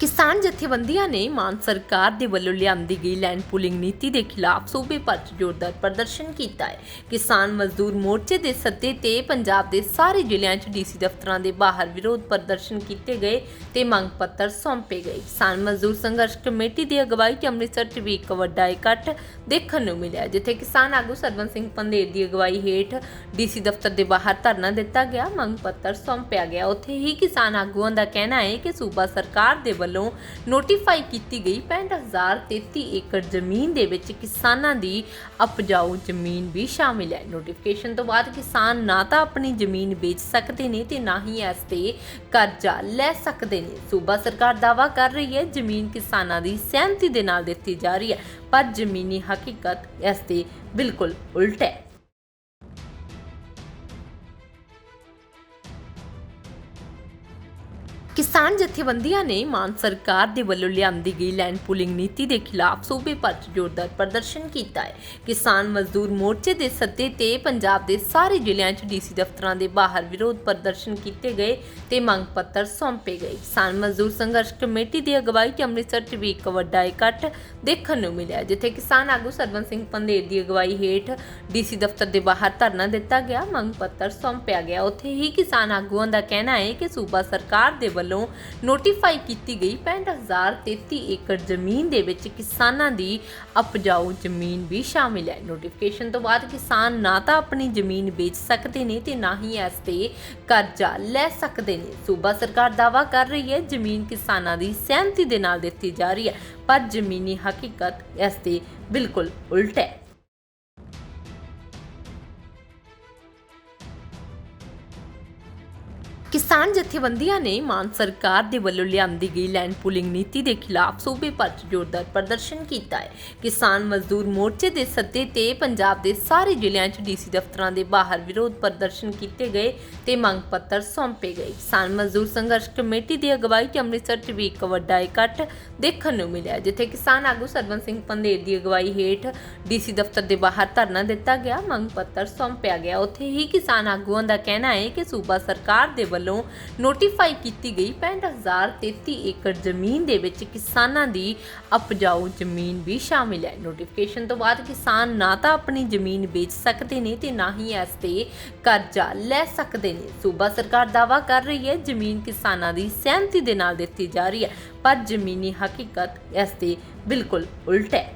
ਕਿਸਾਨ ਜਥੇਬੰਦੀਆਂ ਨੇ ਮਾਨ ਸਰਕਾਰ ਦੇ ਵੱਲੋਂ ਲਿਆਂਦੀ ਗਈ ਲੈਂਡ ਪੂਲਿੰਗ ਨੀਤੀ ਦੇ ਖਿਲਾਫ ਸੂਬੇ ਭਰ 'ਚ ਜ਼ੋਰਦਾਰ ਪ੍ਰਦਰਸ਼ਨ ਕੀਤਾ ਹੈ। ਕਿਸਾਨ ਮਜ਼ਦੂਰ ਮੋਰਚੇ ਦੇ ਸੱਦੇ ਤੇ ਪੰਜਾਬ ਦੇ ਸਾਰੇ ਜ਼ਿਲ੍ਹਿਆਂ 'ਚ ਡੀਸੀ ਦਫ਼ਤਰਾਂ ਦੇ ਬਾਹਰ ਵਿਰੋਧ ਪ੍ਰਦਰਸ਼ਨ ਕੀਤੇ ਗਏ ਤੇ ਮੰਗ ਪੱਤਰ ਸੌਂਪੇ ਗਏ। ਕਿਸਾਨ ਮਜ਼ਦੂਰ ਸੰਘਰਸ਼ ਕਮੇਟੀ ਦੀ ਅਗਵਾਈ 'ਚ ਅੰਮ੍ਰਿਤਸਰ 'ਚ ਵੀ ਇੱਕ ਵੱਡਾ ਇਕੱਠ ਦੇਖਣ ਨੂੰ ਮਿਲਿਆ, ਜਿੱਥੇ ਕਿਸਾਨ ਆਗੂ ਸਰਵਨ ਸਿੰਘ ਪੰਦੇਰ ਦੀ ਅਗਵਾਈ ਹੇਠ ਡੀਸੀ ਦਫ਼ਤਰ ਦੇ ਬਾਹਰ ਧਰਨਾ ਦਿੱਤਾ ਗਿਆ। ਮੰਗ ਪੱਤਰ ਸੌਂਪਿਆ ਗਿਆ। ਉੱਥੇ ਹੀ ਕਿਸਾਨ ਆਗੂਆਂ ਦਾ ਕਹਿਣਾ ਹੈ ਕਿ ਸੂਬਾ ਸਰਕਾਰ ਦੇ ਵੱਲੋਂ ਨੋਟੀਫਾਈ ਕੀਤੀ ਗਈ 65033 ਏਕੜ ਜ਼ਮੀਨ ਦੇ ਵਿੱਚ ਕਿਸਾਨਾਂ ਦੀ ਉਪਜਾਊ ਜ਼ਮੀਨ ਵੀ ਸ਼ਾਮਿਲ ਹੈ। ਨੋਟੀਫਿਕੇਸ਼ਨ ਤੋਂ ਬਾਅਦ ਕਿਸਾਨ ਨਾ ਤਾਂ ਆਪਣੀ ਜ਼ਮੀਨ ਵੇਚ ਸਕਦੇ ਨੇ ਤੇ ਨਾ ਹੀ ਇਸ ਤੇ ਕਰਜ਼ਾ ਲੈ ਸਕਦੇ ਨੇ। ਸੂਬਾ ਸਰਕਾਰ ਦਾਵਾ ਕਰ ਰਹੀ ਹੈ, ਜ਼ਮੀਨ ਕਿਸਾਨਾਂ ਦੀ ਸਹਿਮਤੀ ਦੇ ਨਾਲ ਦਿੱਤੀ ਜਾ ਰਹੀ ਹੈ, ਪਰ ਜ਼ਮੀਨੀ ਹਕੀਕਤ ਇਸ ਦੇ ਬਿਲਕੁਲ ਉਲਟ ਹੈ। ਕਿਸਾਨ ਜਥੇਬੰਦੀਆਂ ਨੇ ਮਾਨ ਸਰਕਾਰ ਦੇ ਵੱਲੋਂ ਲਿਆਂਦੀ ਗਈ ਲੈਂਡ ਪੂਲਿੰਗ ਨੀਤੀ ਦੇ ਖਿਲਾਫ ਸੂਬੇ ਭਰ 'ਚ ਜ਼ੋਰਦਾਰ ਪ੍ਰਦਰਸ਼ਨ ਕੀਤਾ ਹੈ। ਕਿਸਾਨ ਮਜ਼ਦੂਰ ਮੋਰਚੇ ਦੇ ਸੱਦੇ ਤੇ ਪੰਜਾਬ ਦੇ ਸਾਰੇ ਜ਼ਿਲ੍ਹਿਆਂ 'ਚ ਡੀਸੀ ਦਫ਼ਤਰਾਂ ਦੇ ਬਾਹਰ ਵਿਰੋਧ ਪ੍ਰਦਰਸ਼ਨ ਕੀਤੇ ਗਏ ਤੇ ਮੰਗ ਪੱਤਰ ਸੌਂਪੇ ਗਏ। ਕਿਸਾਨ ਮਜ਼ਦੂਰ ਸੰਘਰਸ਼ ਕਮੇਟੀ ਦੀ ਅਗਵਾਈ 'ਚ ਅੰਮ੍ਰਿਤਸਰ 'ਚ ਵੀ ਇੱਕ ਵੱਡਾ ਇਕੱਠ ਦੇਖਣ ਨੂੰ ਮਿਲਿਆ, ਜਿੱਥੇ ਕਿਸਾਨ ਆਗੂ ਸਰਵਨ ਸਿੰਘ ਪੰਦੇਰ ਦੀ ਅਗਵਾਈ ਹੇਠ ਡੀਸੀ ਦਫ਼ਤਰ ਦੇ ਬਾਹਰ ਧਰਨਾ ਦਿੱਤਾ ਗਿਆ। ਮੰਗ ਪੱਤਰ ਸੌਂਪਿਆ ਗਿਆ। ਉੱਥੇ ਹੀ ਕਿਸਾਨ ਆਗੂਆਂ ਦਾ ਕਹਿਣਾ ਹੈ ਕਿ ਸੂਬਾ ਸਰਕਾਰ ਦੇ ਵੱਲੋਂ ਨੋਟੀਫਾਈ ਕੀਤੀ ਗਈ 65033 ਏਕੜ ਜ਼ਮੀਨ ਦੇ ਵਿੱਚ ਕਿਸਾਨਾਂ ਦੀ ਉਪਜਾਊ ਜ਼ਮੀਨ ਵੀ ਸ਼ਾਮਿਲ ਹੈ। ਨੋਟੀਫਿਕੇਸ਼ਨ ਤੋਂ ਬਾਅਦ ਕਿਸਾਨ ਨਾ ਤਾਂ ਆਪਣੀ ਜ਼ਮੀਨ ਵੇਚ ਸਕਦੇ ਨੇ ਤੇ ਨਾ ਹੀ ਇਸ ਤੇ ਕਰਜ਼ਾ ਲੈ ਸਕਦੇ ਨੇ। ਸੂਬਾ ਸਰਕਾਰ ਦਾਵਾ ਕਰ ਰਹੀ ਹੈ, ਜ਼ਮੀਨ ਕਿਸਾਨਾਂ ਦੀ ਸਹਿਮਤੀ ਦੇ ਨਾਲ ਦਿੱਤੀ ਜਾ ਰਹੀ ਹੈ, ਪਰ ਜ਼ਮੀਨੀ ਹਕੀਕਤ ਇਸ ਤੇ ਬਿਲਕੁਲ ਉਲਟ ਹੈ। ਕਿਸਾਨ ਜਥੇਬੰਦੀਆਂ ਨੇ ਮਾਨ ਸਰਕਾਰ ਦੇ ਵੱਲੋਂ ਲਿਆਂਦੀ ਗਈ ਲੈਂਡ ਪੂਲਿੰਗ ਨੀਤੀ ਦੇ ਖਿਲਾਫ ਸੂਬੇ ਭਰ 'ਚ ਜ਼ੋਰਦਾਰ ਪ੍ਰਦਰਸ਼ਨ ਕੀਤਾ ਹੈ। ਕਿਸਾਨ ਮਜ਼ਦੂਰ ਮੋਰਚੇ ਦੇ ਸੱਦੇ ਤੇ ਪੰਜਾਬ ਦੇ ਸਾਰੇ ਜ਼ਿਲ੍ਹਿਆਂ 'ਚ ਡੀਸੀ ਦਫ਼ਤਰਾਂ ਦੇ ਬਾਹਰ ਵਿਰੋਧ ਪ੍ਰਦਰਸ਼ਨ ਕੀਤੇ ਗਏ ਤੇ ਮੰਗ ਪੱਤਰ ਸੌਂਪੇ ਗਏ। ਕਿਸਾਨ ਮਜ਼ਦੂਰ ਸੰਘਰਸ਼ ਕਮੇਟੀ ਦੀ ਅਗਵਾਈ 'ਚ ਅੰਮ੍ਰਿਤਸਰ 'ਚ ਵੀ ਇੱਕ ਵੱਡਾ ਇਕੱਠ ਦੇਖਣ ਨੂੰ ਮਿਲਿਆ ਜਿੱਥੇ ਕਿਸਾਨ ਆਗੂ ਸਰਵਨ ਸਿੰਘ ਪੰਦੇਰ ਦੀ ਅਗਵਾਈ ਹੇਠ ਡੀਸੀ ਦਫ਼ਤਰ ਦੇ ਬਾਹਰ ਧਰਨਾ ਦਿੱਤਾ ਗਿਆ। ਮੰਗ ਪੱਤਰ ਸੌਂਪਿਆ ਗਿਆ। ਉੱਥੇ ਹੀ ਕਿਸਾਨ ਆਗੂਆਂ ਦਾ ਕਹਿਣਾ ਹੈ ਕਿ ਸੂਬਾ ਸਰਕਾਰ ਦੇ ਵੱਲੋਂ ਨੋਟੀਫਾਈ ਕੀਤੀ ਗਈ 65033 ਏਕੜ ਜ਼ਮੀਨ ਦੇ ਵਿੱਚ ਕਿਸਾਨਾਂ ਦੀ ਉਪਜਾਊ ਜ਼ਮੀਨ ਵੀ ਸ਼ਾਮਿਲ ਹੈ। ਨੋਟੀਫਿਕੇਸ਼ਨ ਤੋਂ ਬਾਅਦ ਕਿਸਾਨ ਨਾ ਤਾਂ ਆਪਣੀ ਜ਼ਮੀਨ ਵੇਚ ਸਕਦੇ ਨੇ ਤੇ ਨਾ ਹੀ ਇਸ ਤੇ ਕਰਜ਼ਾ ਲੈ ਸਕਦੇ ਨੇ। ਸੂਬਾ ਸਰਕਾਰ ਦਾਵਾ ਕਰ ਰਹੀ ਹੈ, ਜ਼ਮੀਨ ਕਿਸਾਨਾਂ ਦੀ ਸਹਿਮਤੀ ਦੇ ਨਾਲ ਦਿੱਤੀ ਜਾ ਰਹੀ ਹੈ, ਪਰ ਜ਼ਮੀਨੀ ਹਕੀਕਤ ਇਸ ਦੇ ਬਿਲਕੁਲ ਉਲਟ ਹੈ।